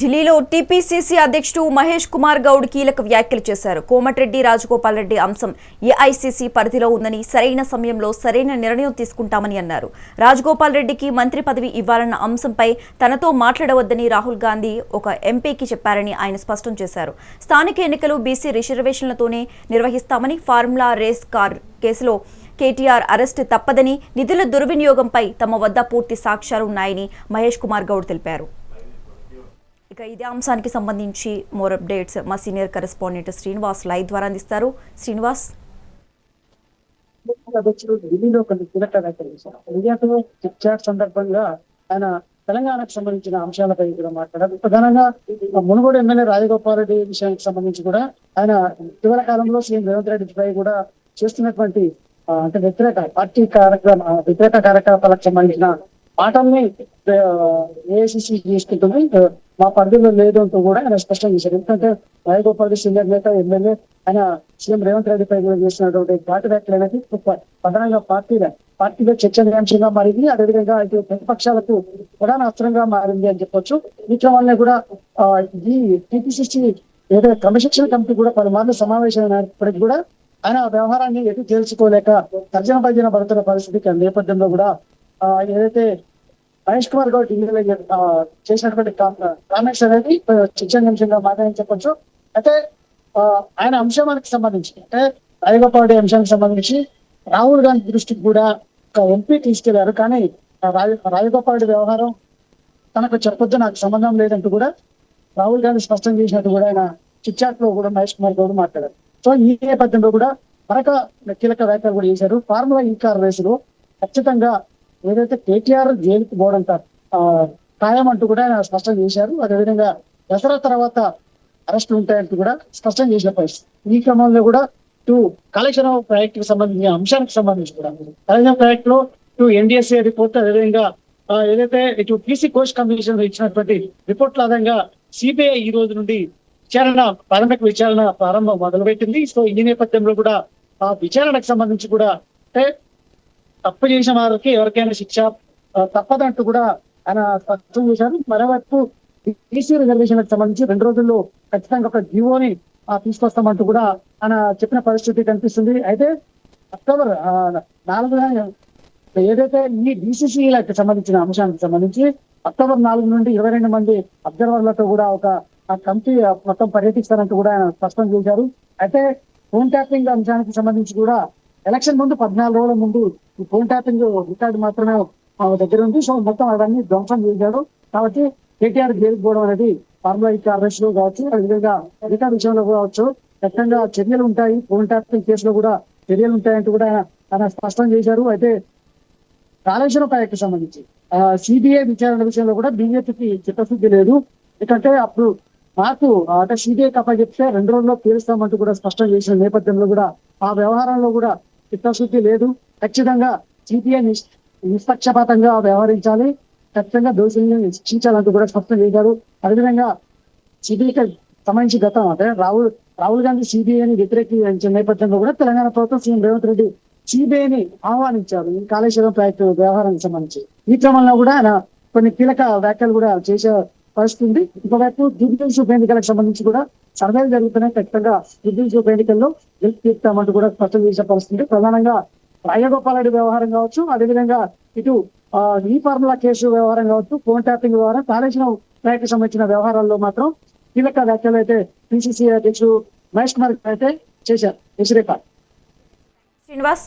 ఢిల్లీలో టీపీసీసీ అధ్యక్షుడు మహేష్ కుమార్ గౌడ్ కీలక వ్యాఖ్యలు చేశారు. కోమటిరెడ్డి రాజగోపాల్ రెడ్డి అంశం ఏఐసీసీ పరిధిలో ఉందని సరైన సమయంలో సరైన నిర్ణయం తీసుకుంటామని అన్నారు. రాజగోపాల్ రెడ్డికి మంత్రి పదవి ఇవ్వాలన్న అంశంపై తనతో మాట్లాడవద్దని రాహుల్ గాంధీ ఒక ఎంపీకి చెప్పారని ఆయన స్పష్టం చేశారు. స్థానిక ఎన్నికలు బీసీ రిజర్వేషన్లతోనే నిర్వహిస్తామని ఫార్ములా రేస్ కార్ కేసులో కేటీఆర్ అరెస్ట్ తప్పదని నిధుల దుర్వినియోగంపై తమ వద్ద పూర్తి సాక్ష్యాలు ఉన్నాయని మహేష్ కుమార్ గౌడ్ తెలిపారు. ఇక ఇదే అంశానికి సంబంధించి మోర్ అప్డేట్స్ మా సీనియర్ కరెస్పాండెంట్ శ్రీనివాస్ లైవ్ ద్వారా అందిస్తారు. శ్రీనివాస్? అధ్యక్షుడు ఢిల్లీలో కొన్ని కీలక వ్యాఖ్యలు ఇండియాతో చిట్ చాట్ సందర్భంగా ఆయన తెలంగాణకు సంబంధించిన అంశాలపై కూడా మాట్లాడారు. ప్రధానంగా మునుగోడు ఎమ్మెల్యే రాజగోపాల్ రెడ్డి విషయానికి సంబంధించి కూడా ఆయన ఇటీవల కాలంలో సీఎం రేవంత్ రెడ్డిపై కూడా చేస్తున్నటువంటి అంటే వ్యతిరేక పార్టీ కార్యక్రమ వ్యతిరేక కార్యకలాపాలకు సంబంధించిన మాటల్ని ఏఐసిసి తీసుకుంటుంది. మా పరిధిలో లేదు అంటూ కూడా ఆయన స్పష్టం చేశారు. ఎందుకంటే రాయగోపాల్ రెడ్డి సీనియర్ నేత ఎమ్మెల్యే ఆయన సీఎం రేవంత్ రెడ్డిపై కూడా చేసినటువంటి ఘాటు వ్యాఖ్యలు అనేది ప్రధానంగా పార్టీగా పార్టీలో చర్చనీయాంశంగా మారింది. అదేవిధంగా ఇటు ప్రతిపక్షాలకు ప్రధాన అస్త్రంగా మారింది అని చెప్పొచ్చు. ఈ వల్లనే కూడా ఈ టీపీసీసీ ఏదైతే క్రమశిక్షణ కమిటీ కూడా పలుమార్లు సమావేశమైనప్పటికీ కూడా ఆయన వ్యవహారాన్ని ఎటు తేల్చుకోలేక తర్జన భర్జన పడుతున్న పరిస్థితి నేపథ్యంలో కూడా ఏదైతే మహేష్ కుమార్ గౌడ్ ఢిల్లీలో చేసినటువంటి కామెంట్స్ అనేది చర్చనీయాంశంగా మాట్లాడని చెప్పొచ్చు. అయితే ఆయన అంశానికి సంబంధించి అంటే రాజగోపాల్ అంశానికి సంబంధించి రాహుల్ గాంధీ దృష్టికి కూడా ఒక ఎంపీ తీసుకెళ్ళారు. కానీ రాజగోపాల్ వ్యవహారం తనకు చెప్పొద్దు నాకు సంబంధం లేదంటూ కూడా రాహుల్ గాంధీ స్పష్టం చేసినట్టు కూడా ఆయన చిట్చాట్లో కూడా మహేష్ కుమార్ గౌడ్ మాట్లాడారు. సో ఈ నేపథ్యంలో కూడా మరొక కీలక వ్యాఖ్యలు కూడా చేశారు. ఫార్ములా ఈ కార్ రేసులో ఖచ్చితంగా ఏదైతే కేటీఆర్ జైలుకు బోర్డు అంటారు ఖాయం అంటూ కూడా ఆయన స్పష్టం చేశారు. అదేవిధంగా దసరా తర్వాత అరెస్టులు ఉంటాయంటూ కూడా స్పష్టం చేసిన పరిస్థితి. ఈ క్రమంలో కూడా టు కలెక్షన్ ఆఫ్ ప్రాజెక్ట్కి సంబంధించిన అంశానికి సంబంధించి కూడా. కలెక్షన్ ప్రాజెక్ట్లో టు ఎన్డిఎస్ఏ రిపోర్ట్ అదేవిధంగా ఏదైతే ఇటు పీసీ కోచ్ కమిషన్ ఇచ్చినటువంటి రిపోర్ట్ల ఆధారంగా సిబిఐ ఈ రోజు నుండి విచారణ ప్రాథమిక విచారణ ప్రారంభం మొదలుపెట్టింది. సో ఈ నేపథ్యంలో కూడా ఆ విచారణకు సంబంధించి కూడా అంటే తప్పు చేసిన వారికి ఎవరికైనా శిక్ష తప్పదంటూ కూడా ఆయన స్పష్టం చేశారు. మరోవైపు బీసీ రిజర్వేషన్ సంబంధించి రెండు రోజుల్లో ఖచ్చితంగా ఒక జీవోని తీసుకొస్తామంటూ కూడా ఆయన చెప్పిన పరిస్థితి కనిపిస్తుంది. అయితే అక్టోబర్ ఆ, ఏదైతే ఈ బీసీసీలకు సంబంధించిన అంశానికి సంబంధించి అక్టోబర్ నాలుగు నుండి ఇరవై రెండు మంది అబ్జర్వర్లతో కూడా ఒక కమిటీ మొత్తం పర్యటిస్తారంటూ కూడా ఆయన స్పష్టం చేశారు. అయితే ఫోన్ ట్యాపింగ్ అంశానికి సంబంధించి కూడా ఎలక్షన్ ముందు పద్నాలుగు రోజుల ముందు ఫోన్ ట్యాపింగ్ రికార్డు మాత్రమే మా దగ్గర ఉంది. సో మొత్తం అవన్నీ ధ్వంసం చేశాడు. కాబట్టి కేటీఆర్ జైలుకు పోవడం అనేది ఫార్ములా ఈ అరెస్ట్లో కావచ్చు అదేవిధంగా మిగతా విషయంలో కావచ్చు. ఖచ్చితంగా చర్యలు ఉంటాయి. ఫోన్ ట్యాపింగ్ కేసులో కూడా చర్యలు ఉంటాయంటూ కూడా ఆయన- స్పష్టం చేశారు. అయితే కాళేశ్వరం ప్రాజెక్టు సంబంధించి సిబిఐ విచారణ విషయంలో కూడా బీజేపీకి చిత్తశుద్ధి లేదు. ఎందుకంటే అప్పుడు మాకు అంటే సిబిఐ కప్ప చెప్తే రెండు రోజుల్లో తీరుస్తామంటూ కూడా స్పష్టం చేసిన నేపథ్యంలో కూడా ఆ వ్యవహారంలో కూడా చిత్తశుద్ధి లేదు. ఖచ్చితంగా సిబిఐ నిష్పక్షపాతంగా వ్యవహరించాలి. ఖచ్చితంగా దోషులను శిక్షించాలంటూ కూడా స్పష్టం చేశారు. అదేవిధంగా సిబిఐకి సంబంధించి గతం అంటే రాహుల్ రాహుల్ గాంధీ సిబిఐని వ్యతిరేకించిన నేపథ్యంలో కూడా తెలంగాణ ప్రభుత్వం సీఎం రేవంత్ రెడ్డి సిబిఐని ఆహ్వానించారు. ఈ కాళేశ్వరం ప్రాజెక్టు వ్యవహారానికి సంబంధించి. ఈ క్రమంలో కూడా ఆయన కొన్ని కీలక వ్యాఖ్యలు కూడా చేసే పరిస్థితి ఉంది ఇంకోవైపు జూబ్లీస్ ఉప ఎన్నికలకు సంబంధించి కూడా సర్వేలు జరుగుతున్నాయి. ఖచ్చితంగా జూబ్లీస్ ఉప ఎన్నికల్లో గెలుపు తీర్తామంటూ కూడా స్పష్టం చేసే పరిస్థితి ప్రధానంగా రాజగోపాల్ రెడ్డి వ్యవహారం కావచ్చు అదేవిధంగా ఇటు ఈ ఫార్ములా కేసు వ్యవహారం కావచ్చు ఫోన్ ట్యాపింగ్ వ్యవహారం కాళేశ్వరం ప్రాజెక్టు సంబంధించిన వ్యవహారాల్లో మాత్రం కీలక వ్యాఖ్యలు అయితే పిసిసి అధ్యక్షుడు మహేష్ కుమార్ అయితే చేశారు. యశ్రేఖ శ్రీనివాస్.